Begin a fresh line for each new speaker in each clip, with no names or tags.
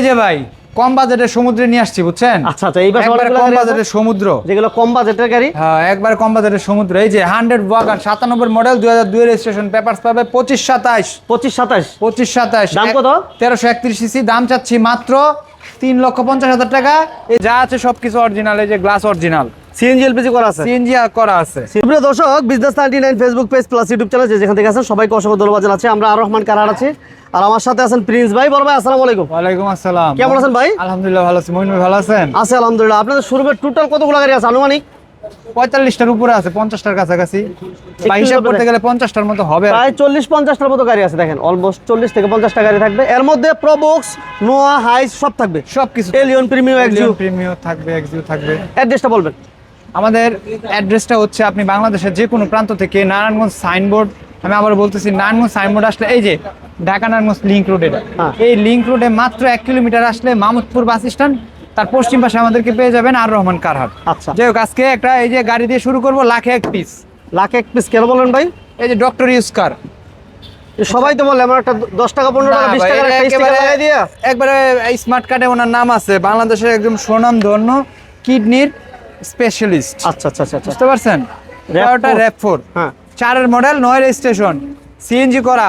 এই যে ভাই কম বাজেটের সমুদ্রে নিয়ে আসছি বুঝছেন?
আচ্ছা আচ্ছা এই পাশে
একবারে কম বাজেটের সমুদ্র।
যেগুলো কম বাজেটের গাড়ি?
হ্যাঁ একবার কম বাজেটের সমুদ্র। এই যে হান্ড্রেড ওয়াগন সাতানব্বই মডেল দুই হাজার দুই রেজিস্ট্রেশন পেপার পাবে পঁচিশ সাতাশ
পঁচিশ সাতাশ
পঁচিশ সাতাশ
দাম কত?
তেরোশো একত্রিশ সিসি দাম চাচ্ছি মাত্র তিন লক্ষ পঞ্চাশ হাজার টাকা। এই যা আছে সবকিছু অরিজিনাল এই যে গ্লাস অরিজিনাল
সিএনজি এলপিজি করা আছে?
সিএনজি করা আছে।
সুপ্রিয় দর্শক business ninety nine Facebook page plus YouTube channel যেখান থেকে আছেন সবাইকে অসংখ্য ধন্যবাদ জানাচ্ছি। আমরা আর রহমান কারার আছি। আর আমার সাথে আছেন প্রিন্স ভাই। বড় ভাই আসসালামু আলাইকুম।
ওয়ালাইকুম আসসালাম।
কেমন আছেন ভাই?
আলহামদুলিল্লাহ ভালো আছি। মহিন ভাই ভালো আছেন?
আছে আলহামদুলিল্লাহ। আপনাদের শোরুমের টোটাল কতগুলো গাড়ি আছে? আনুমানিক?
পঁয়তাল্লিশটার উপরে আছে পঞ্চাশটার কাছাকাছি। বা হিসাব করতে গেলে পঞ্চাশটার মতো হবে
প্রায় চল্লিশ পঞ্চাশটার মতো গাড়ি আছে দেখেন। অলমোস্ট চল্লিশ থেকে পঞ্চাশটা গাড়ি থাকবে। এর মধ্যে প্রোবক্স নোয়া হাইস সব থাকবে।
সবকিছু
এলিয়ন প্রিমিয়াম এক্সিউ
প্রিমিয়াম থাকবে এক্সিউ থাকবে।
অ্যাড্রেসটা বলবেন।
আমাদের অ্যাড্রেসটা হচ্ছে আপনি বাংলাদেশের যে কোনো প্রান্ত থেকে নারায়ণগঞ্জ সাইনবোর্ড। আমি আবার বলতেছি নারায়ণগঞ্জ সাইনবোর্ড আসলে এই যে ঢাকা নারায়ণগঞ্জ লিঙ্ক রোডে
হ্যাঁ।
এই লিঙ্ক রোডে মাত্র এক কিলোমিটার আসলে মামুদপুর বাস স্ট্যান্ড তার পশ্চিম পাশে আমাদেরকে পেয়ে যাবেন আর রহমান কারহাট।
আচ্ছা।
যাই হোক আজকে একটা এই যে গাড়ি দিয়ে শুরু করব লাখে এক পিস
লাখে এক পিস কেন বলেন ভাই?
এই যে ডক্টর ইউজ কার
সবাই তো বলে আমার একটা দশ টাকা পনেরো টাকা বিশ টাকা
একবারে স্মার্ট কার্ডে ওনার নাম আছে। বাংলাদেশের একদম সুনাম ধন্য কিডনির স্পেশালিস্ট
আচ্ছা আচ্ছা আচ্ছা আচ্ছা।
বুঝতে পারছেন? টয়োটা র্যাপ ফোর
হ্যাঁ।
চারের মডেল নয় রেজিস্ট্রেশন সিএনজি করা।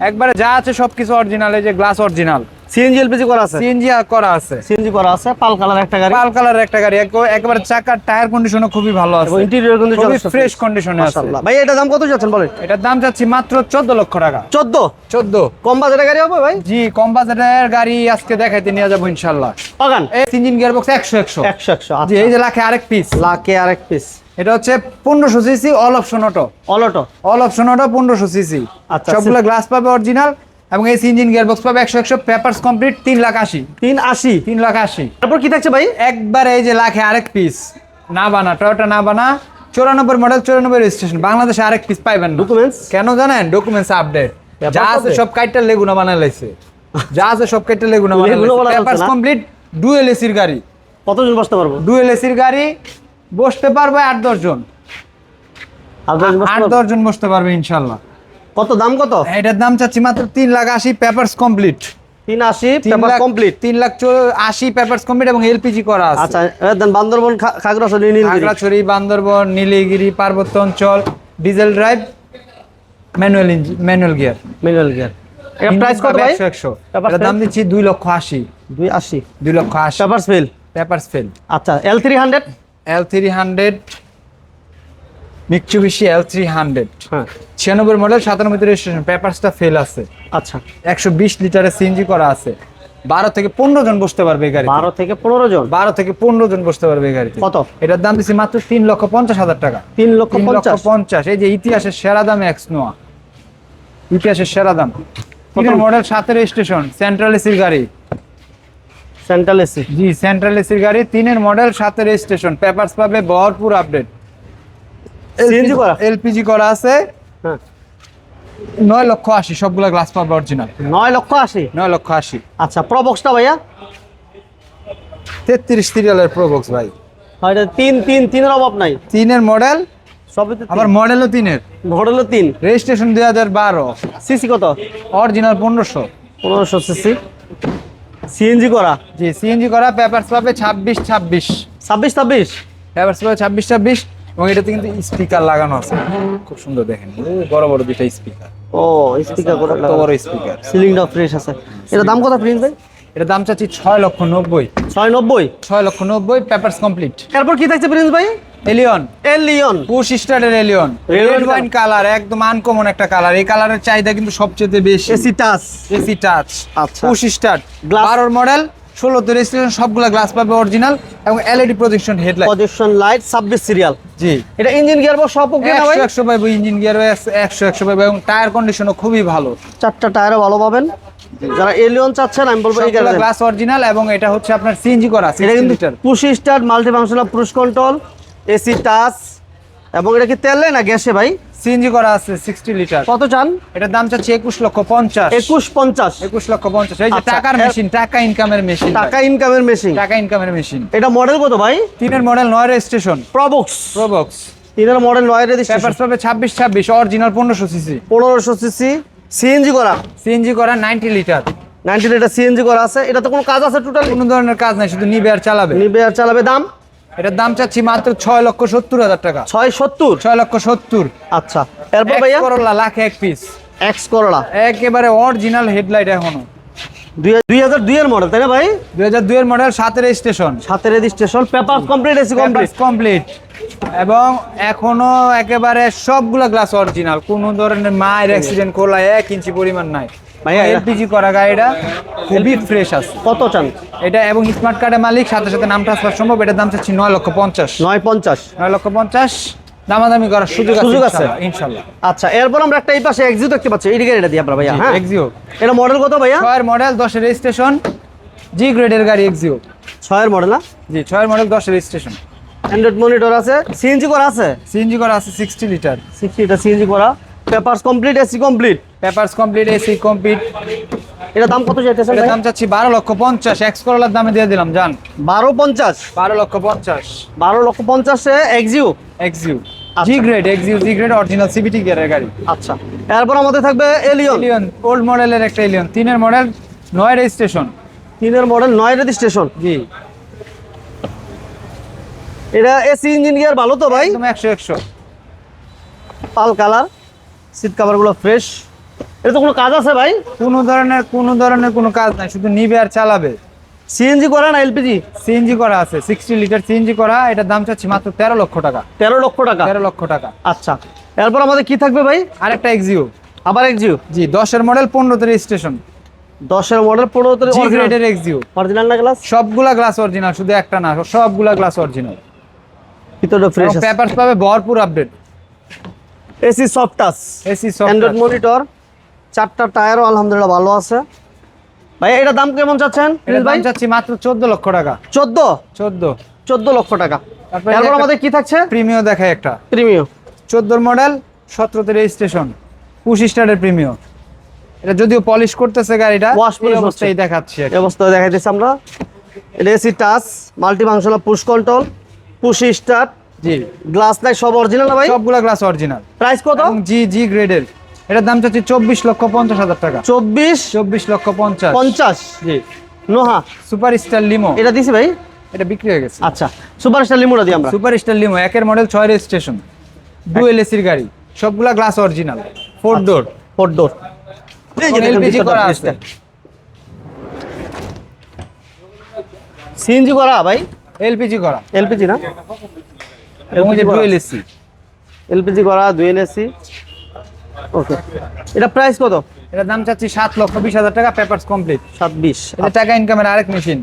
একবারে যা আছে সবকিছু অরিজিনাল এই যে গ্লাস অরিজিনাল
সিএনজি এলপিজি করা আছে?
সিএনজি করা আছে।
সিএনজি করা আছে পাল কালার একটা গাড়ি।
পাল কালার একটা গাড়ি এক- একবারে চাকার টায়ার কন্ডিশনও খুবই ভালো আছে।
ইন্টেরিয়র কিন্তু
খুবই ফ্রেশ কন্ডিশনে আছে।
মাশাআল্লাহ। ভাই এটা দাম কত যাচ্ছেন বলেন?
এটার দাম চাচ্ছি মাত্র চোদ্দ লক্ষ টাকা।
14
চোদ্দ।
কম বাজেটের গাড়ি হবে ভাই?
জি কম বাজারের গাড়ি আজকে দেখাইতে নিয়ে যাব ইনশাল্লাহ
বাগান
এই ইঞ্জিন গিয়ার বক্স একশো। একশো
100 100
জি এই যে লাখে আরেক পিস
লাখে আরেক পিস
এটা হচ্ছে পনেরোশো CC all option auto
Alto
all option auto পনেরোশো সিসি
আচ্ছা,
সবগুলো গ্লাস পাবে অরিজিনাল এবং এই ইঞ্জিন গিয়ার বক্স পাবে একশো একশো পেপার্স কমপ্লিট তিন লাখ আশি।
380
তিন লাখ আশি।
তারপর কি থাকছে ভাই?
একবার এই যে লাখে আরেক পিস না বানা টয়োটা না বানা চুরানব্বই মডেল চুরানব্বই রেজিস্ট্রেশন বাংলাদেশে আরেক পিস পাইবেন
ডকুমেন্টস
কেন জানেন? ডকুমেন্টস আপডেট যা আছে সব কাইটার লেগুনা বানাই লাইছে। যা আছে সব কাইটার লেগুনা
লাইছে।
পেপার্স কমপ্লিট ডুয়েল এসির গাড়ি।
কতজন বসতে পারব?
ডুয়েল এসির গাড়ি বসতে পারবে আট দশ জন আট
পারব?
দশ জন বসতে পারবে ইনশাল্লাহ।
কত দাম কত?
এটার দাম চাচ্ছি মাত্র তিন লাখ আশি কমপ্লিট।
তিন আশি পেপার কমপ্লিট?
তিন লাখ আশি কমপ্লিট এবং এলপিজি করা
আচ্ছা বান্দরবন
পার্বত্য অঞ্চল diesel drive manual engine gear.
Gear. Price
দাম দিচ্ছি লক্ষ
80
2 80 2
লক্ষ ফেল?
ফেল।
আচ্ছা L300 L300 Mitsubishi
L three hundred ছিয়ানব্বই মডেল সাতানব্বই রেজিস্ট্রেশন পেপারসটা ফেল আছে।
আচ্ছা।
একশো বিশ লিটারের সিএনজি করা আছে। বারো থেকে পনেরো জন বসতে পারবে গাড়ি
বারো থেকে পনেরো জন?
বারো থেকে পনেরো জন বসতে পারবে গাড়িতে।
কত?
এটার দাম দিচ্ছি মাত্র তিন লক্ষ পঞ্চাশ হাজার টাকা।
তিন লক্ষ পঞ্চাশ?
এই যে ইতিহাসের সেরা দাম এক্স নোয়া ইতিহাসের সেরা দাম। তিনের মডেল সাতের স্টেশন সেন্ট্রাল এসির গাড়ি।
সেন্ট্রাল এসি
জি সেন্ট্রাল এসির গাড়ি তিনের মডেল সাতের স্টেশন পেপারস পাবে ভরপুর আপডেট
CNG করা?
এলপিজি করা আছে।
হ্যাঁ।
নয় লক্ষ আশি সবগুলা গ্লাস পাবে অরিজিনাল
নয় লক্ষ আশি?
নয় লক্ষ আশি।
আচ্ছা প্রবক্সটা ভাইয়া?
তেত্রিশ সিরিয়ালের প্রোবক্স ভাই।
হয় এটা তিন তিন তিনের অভাব নাই।
তিনের মডেল
সবই তো
আবার মডেলও তিনের।
মডেলও তিন।
রেজিস্ট্রেশন দুই হাজার বারো।
সিসি কত?
অরিজিনাল পনেরোশো।
পনেরোশো সিসি সিএনজি করা?
জি সিএনজি করা পেপারস পাবে ছাব্বিশ ছাব্বিশ।
ছাব্বিশ ছাব্বিশ?
পেপারস পাবে ছাব্বিশ ছাব্বিশ। এবং এটাতে কিন্তু স্পিকার লাগানো আছে। খুব সুন্দর দেখেন। বড় বড় দুইটা স্পিকার।
ও স্পিকার করে
কত বড় স্পিকার।
সিলিংটা ফ্রেশ আছে। এটা দাম কত প্রিন্স ভাই?
এটা দাম চাচ্ছি ছয় লক্ষ নব্বই।
ছয় নব্বই?
ছয় লক্ষ নব্বই পেপারস কমপ্লিট।
এরপর কি থাকছে প্রিন্স ভাই?
এলিয়ন।
এলিয়ন।
পুশ স্টারের এলিয়ন। রেড ওয়াইন কালার একদম আনকমন একটা কালার এই কালারের চাহিদা কিন্তু সবচেয়ে বেশি।
এসি টাচ
এসি টাচ
আচ্ছা।
Push star.
Glass-
বারোর মডেল ষোলোতে রেজিস্ট্রেশন সবগুলা গ্লাস পাবে অরিজিনাল এবং LED projection headlight
position light ছাব্বিশ সিরিয়াল
জি।
এটা ইঞ্জিন গিয়ার বক্স সব ওকে না ভাই?
একশো একশো পাইবো ইঞ্জিন গিয়ার একশো একশো পাইবো এবং টায়ার কন্ডিশনও খুবই ভালো।
চারটা টায়ারও ভালো পাবেন। যারা এলিয়ন চাচ্ছেন আমি বলব এই
গ্লাস অরিজিনাল এবং এটা হচ্ছে আপনার সিএনজি করা
এটা কিন্তু পুশি start multi functional push control AC touch এবং এটা কি তেলে না গ্যাসে ভাই?
সিএনজি করা আছে সিক্সটি লিটার
কত চান?
এটার দাম চাচ্ছে একুশ লক্ষ পঞ্চাশ।
একুশ পঞ্চাশ।
একুশ লক্ষ পঞ্চাশ। এই যে
আচ্ছা,
টাকার মেশিন টাকা ইনকামের মেশিন
টাকা ইনকামের মেশিন
টাকা ইনকামের মেশিন
এটা মডেল কত ভাই?
তিনের মডেল নয় রেজিস্ট্রেশন
প্রবক্স
প্রোবক্স
তিনের মডেল নয় রেজিস্ট্রেশন
পেপারস পাবে ছাব্বিশ ছাব্বিশ অরিজিনাল পনেরোশো সিসি
পনেরোশো সিসি সিএনজি করা?
সিএনজি করা ninety litre
nineteen litre CNG করা আছে। এটা তো কোনো কাজ আছে টোটাল
কোনো ধরনের কাজ নাই শুধু নিবে আর চালাবে।
নিবে আর চালাবে। দাম?
এটার দাম চাচ্ছি মাত্র ছয় লক্ষ সত্তর হাজার টাকা।
ছয় সত্তর?
ছয় লক্ষ সত্তর।
আচ্ছা এরপর ভাইয়া?
করলা লাখে এক পিস
এক্স করলা
একেবারে অরিজিনাল হেডলাইট এখনও।
দুই হাজার মডেল তাই না ভাই?
দুই হাজার দুইয়ের মডেল সাতের স্টেশন
সাতের registration paper complete AC complete
complete এবং এখনও একেবারে সবগুলা গ্লাস অরিজিনাল কোনো ধরনের মায়ের অ্যাক্সিডেন্ট করলা এক ইঞ্চি পরিমাণ নাই।
ভাইয়া,
এলপিজি করা গাড়িটা খুবই ফ্রেশ আছে।
কত চান?
এটা এবং স্মার্ট কার্ডের মালিক সাথে সাথে নাম ট্রান্সফার সম্ভব এটার দাম চাচ্ছি নয় লক্ষ পঞ্চাশ।
নয় পঞ্চাশ।
নয় লক্ষ পঞ্চাশ দামাদামি করার সুযোগ
সুযোগ আছে?
ইনশাল্লাহ
আচ্ছা এরপর আমরা একটা এই পাশে এক্সিও দেখতে পাচ্ছি। এই গাড়িটা দিয়ে আমরা ভাইয়া হ্যাঁ?
এক্সিও
এটা মডেল কত ভাইয়া?
ছয়ের মডেল দশের রেজিস্ট্রেশন জি গ্রেডের গাড়ি এক্সিও
ছয়ের মডেল না?
জি ছয়ের মডেল দশের রেজিস্ট্রেশন
অ্যান্ড্রয়েড মনিটর আছে সিএনজি করা আছে?
সিএনজি করা আছে সিক্সটি লিটার
সিক্সটি এটা সিএনজি করা। Papers complete AC complete
papers complete AC complete
এটা দাম কত চাইতেছেন ভাই?
দাম চাচ্ছি বারো লক্ষ পঞ্চাশ। এক্স করলার দামে দিয়ে দিলাম জান।
বারো পঞ্চাশ?
বারো লক্ষ পঞ্চাশ।
বারো লক্ষ পঞ্চাশে Axio
Axio G grade Axio G grade original CVT গিয়ারের গাড়ি।
আচ্ছা। এরপর আমাদের থাকবে এলিয়ন
এলিয়ন ওল্ড মডেলের একটা এলিয়ন তিনের মডেল নয় রেজিস্ট্রেশন
তিনের মডেল নয় রেজিস্ট্রেশন
জি।
এটা এসি ইঞ্জিন গিয়ার ভালো তো ভাই?
একদম একশো একশো।
পাল কালার সিট কাভারগুলো ফ্রেশ এটা তো কোনো কাজ আছে ভাই?
কোনো ধরনের কোনো ধরনের কোনো কাজ নাই শুধু নিবে আর চালাবে।
সিএনজি করা না এলপিজি
সিএনজি করা আছে সিক্সটি লিটার সিএনজি করা এটার দাম চাচ্ছি মাত্র তেরো লক্ষ টাকা।
তেরো লক্ষ টাকা?
তেরো লক্ষ টাকা।
আচ্ছা এরপর আমাদের কি থাকবে ভাই?
আরেকটা এক্সিও
আবার এক্সিও
জি দশের মডেল পনেরোতে রেজিস্ট্রেশন
দশের মডেল পনেরো
গ্রেডের এক্সিও
অরিজিনাল না গ্লাস
সবগুলা গ্লাস অরিজিনাল শুধু একটা না সবগুলা গ্লাস অরিজিনাল
ভিতরে ফ্রেশ
পেপারস পাবে ভরপুর update
AC soft touch
AC
Android monitor চারটা টায়ারও আলহামদুলিল্লাহ ভালো আছে। ভাই এটা দাম কেমন চাচ্ছেন? ভাই?
চাচ্ছি মাত্র চোদ্দ লক্ষ টাকা।
চোদ্দ?
চোদ্দ।
চোদ্দ লক্ষ টাকা।
তারপরে
আমাদের কি থাকছে?
প্রিমিও দেখায় একটা।
প্রিমিয়াম
চোদ্দোর মডেল সতেরোতে রেজিস্ট্রেশন পুশ স্টারের প্রিমিও। এটা যদিও পলিশ করতেছে গাড়িটা
polish
এই অবস্থায় দেখাচ্ছি।
এই অবস্থায় দেখাইতেছি আমরা। এটা AC touch multi functional push control push start
জি।
গ্লাস লাইট সব অরিজিনাল ভাই?
সবগুলা গ্লাস অরিজিনাল
প্রাইস কত?
জি জি গ্রেডের এটার দাম চাচ্ছি চব্বিশ লক্ষ পঞ্চাশ হাজার টাকা।
চব্বিশ?
চব্বিশ লক্ষ পঞ্চাশ।
পঞ্চাশ?
জি।
নোহা।
সুপার স্টার লিমো
এটা দিছি ভাই?
এটা বিক্রি হয়ে গেছে।
আচ্ছা সুপার স্টার লিমোটা দিই আমরা।
সুপার স্টার লিমো একের মডেল ছয় রেজিস্ট্রেশন ডুয়েল এসির গাড়ি। সবগুলা glass original four door
four door
LPG করা আছে।
সিএনজি করা ভাই?
এলপিজি করা।
এলপিজি না?
এবং যে। ডুয়েল এসি
এলপিজি করা এসি ওকে। এটা প্রাইস কত?
এটার দাম চাচ্ছি সাত লক্ষ বিশ হাজার টাকা পেপারস কমপ্লিট
সাত বিশ।
এটা টাকা ইনকামের আরেক মেশিন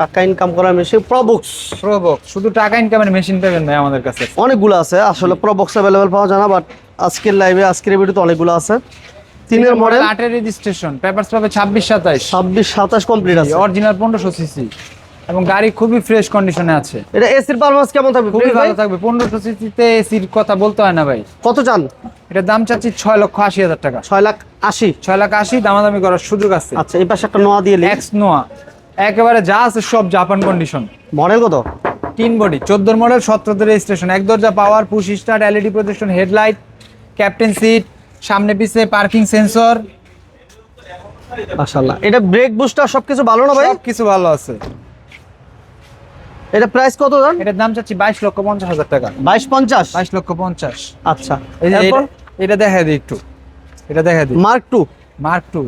টাকা ইনকাম করা মেশিন প্রবক্স
প্রবক শুধু টাকা ইনকামের মেশিন পাবেন ভাই আমাদের কাছে।
অনেকগুলো আছে আসলে প্রবক্স অ্যাভেলেবেল পাওয়া যায় না বাট আজকের লাইভে আজকের ভিডিওতে অনেকগুলো আছে। তিনের মডেল
আটের রেজিস্ট্রেশন পেপারস পাবে ছাব্বিশ সাতাইশ।
ছাব্বিশ সাতাশ কমপ্লিট আছে।
অরিজিনাল পনেরোশো সিসি এবং গাড়ি খুবই ফ্রেশ কন্ডিশনে আছে।
এটা এসির পারফরমেন্স কেমন থাকবে?
খুবই? ভালো থাকবে। পনেরোশো সিসিতে এসির কথা বলতে হয় না ভাই।
কত চান?
এটার দাম চাচ্ছি ছয় লক্ষ আশি হাজার টাকা।
ছয় লাখ আশি।
ছয় লাখ আশি দামাদামি করার সুযোগ আছে।
আচ্ছা এই পাশে একটা নোয়া দিয়ে
এক্স নোয়া। একেবারে যা আছে সব জাপান কন্ডিশন
মডেল কত?
তিন বডি চোদ্দোর মডেল সতেরোতে রেজিস্ট্রেশন এক দরজা power push start LED projection headlight captain seat সামনে পিছে পার্কিং সেন্সর
মাশাআল্লাহ। এটা ব্রেক বুস্টার সবকিছু ভালো না ভাই?
সব কিছু ভালো আছে।
এটা প্রাইস কত জান
এটার দাম চাচ্ছি বাইশ লক্ষ পঞ্চাশ হাজার টাকা।
বাইশ পঞ্চাশ?
বাইশ লক্ষ পঞ্চাশ।
আচ্ছা।
এটা- দেখা দিই একটু। এটা দেখা দিই।
মার্ক টু
মার্ক টু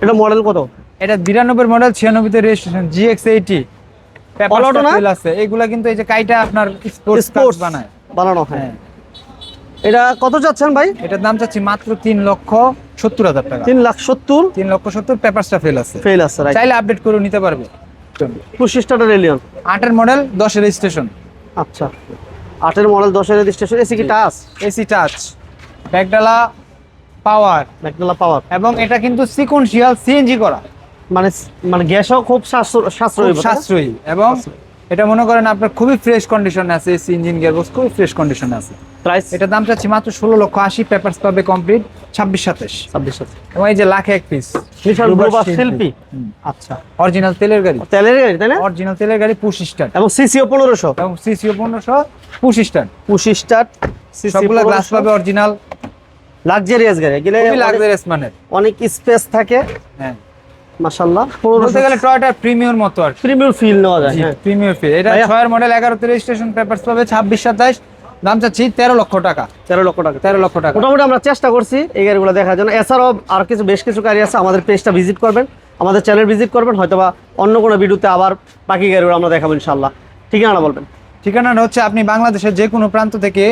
এটা মডেল কত?
এটা বিরানব্বই মডেল ছিয়ানব্বইতে রেজিস্ট্রেশন জিএক্স এইটি আছে। এগুলা কিন্তু এই যে কাইটা আপনার স্পোর্টস
স্পোর্টস
বানায়।
বানানো হ্যাঁ। এটা কত চাচ্ছেন ভাই?
এটার দাম চাচ্ছি মাত্র তিন লক্ষ সত্তর হাজার টাকা।
তিন লাখ সত্তর?
তিন লক্ষ সত্তর পেপারসটা ফেল আছে।
ফেল আছে
চাইলে আপডেট করে নিতে পারবে।
পঁচিশ স্টার্টার এলিয়ন
আটের মডেল দশের রেজিস্ট্রেশন
আচ্ছা। আটের মডেল দশের রেজিস্ট্রেশন এসি কি টাচ
এসি টাচ ব্যাগডালা পাওয়ার
ব্যাগডালা পাওয়ার
এবং এটা কিন্তু সিকোয়েন্সিয়াল সিএনজি করা।
মানে মানে গ্যাসও খুব সাশ্র- সাশ্রয়ী
খুব সাশ্রয়ী এবং এটা মনে করেন আপনার খুবই ফ্রেশ কন্ডিশনে আছে এসি ইঞ্জিন গিয়ারবক্স খুবই ফ্রেশ কন্ডিশনে আছে।
প্রাইস
এটার দাম চাচ্ছি মাত্র ষোলো লক্ষ আশি পেপারস পাবে কমপ্লিট ছাব্বিশ সাতাশ।
ছাব্বিশ আছে
এবং এই যে লাখে এক পিস
শিল্পী আচ্ছা।
অরিজিনাল তেলের গাড়ি।
তেলের গাড়ি তাই না?
অরিজিনাল তেলের গাড়ি পুশ স্টার
এবং সিসিও পনেরোশো?
এবং সিসিও পনেরোশো পুশ স্টার
পঁচিশ স্টার্ট
সবগুলো গ্লাস পাবে অরিজিনাল
লাক্সারিয়াস গাড়ি গেলে
লাক্সারিয়াস মানের।
অনেক স্পেস থাকে।
হ্যাঁ। বলতে গেলে প্রিমিয়ার মতো আর।
ফিল নেওয়া যায় হ্যাঁ।
Premier feel. এটা মডেল রেজিস্ট্রেশন পেপারস পাবে দাম চাচ্ছি তেরো লক্ষ টাকা।
তেরো লক্ষ টাকা।
তেরো লক্ষ টাকা।
মোটামুটি আমরা চেষ্টা করছি এই গাড়িগুলো দেখার জন্য। এছাড়াও আর কিছু বেশ কিছু গাড়ি আছে আমাদের পেজটা ভিজিট করবেন আমাদের চ্যানেল ভিজিট করবেন হয়তোবা অন্য কোনো ভিডিওতে আবার বাকি গাড়িগুলো আমরা দেখাবো ইনশাল্লাহ ঠিকানা বলবেন।
ঠিকানাটা হচ্ছে আপনি বাংলাদেশের যে কোনো প্রান্ত থেকে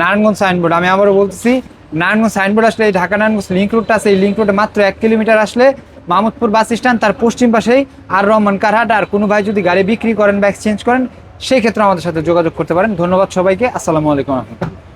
নারায়ণগঞ্জ সাইনবোর্ড। আমি আবারও বলতেছি নারায়ণগঞ্জ সাইনবোর্ড আসলে এই ঢাকা নারায়ণগঞ্জ লিঙ্ক রুটটা আছে। এই লিঙ্ক রুটে মাত্র এক কিলোমিটার আসলে মাহমুদপুর বাস স্ট্যান্ড, তার পশ্চিম পাশেই আর রহমান কারহাট। আর কোনো ভাই যদি গাড়ি বিক্রি করেন বা এক্সচেঞ্জ করেন, সেই ক্ষেত্রে আমাদের সাথে যোগাযোগ করতে পারেন। ধন্যবাদ সবাইকে। আসসালামু আলাইকুম রহমতুল্লাহ।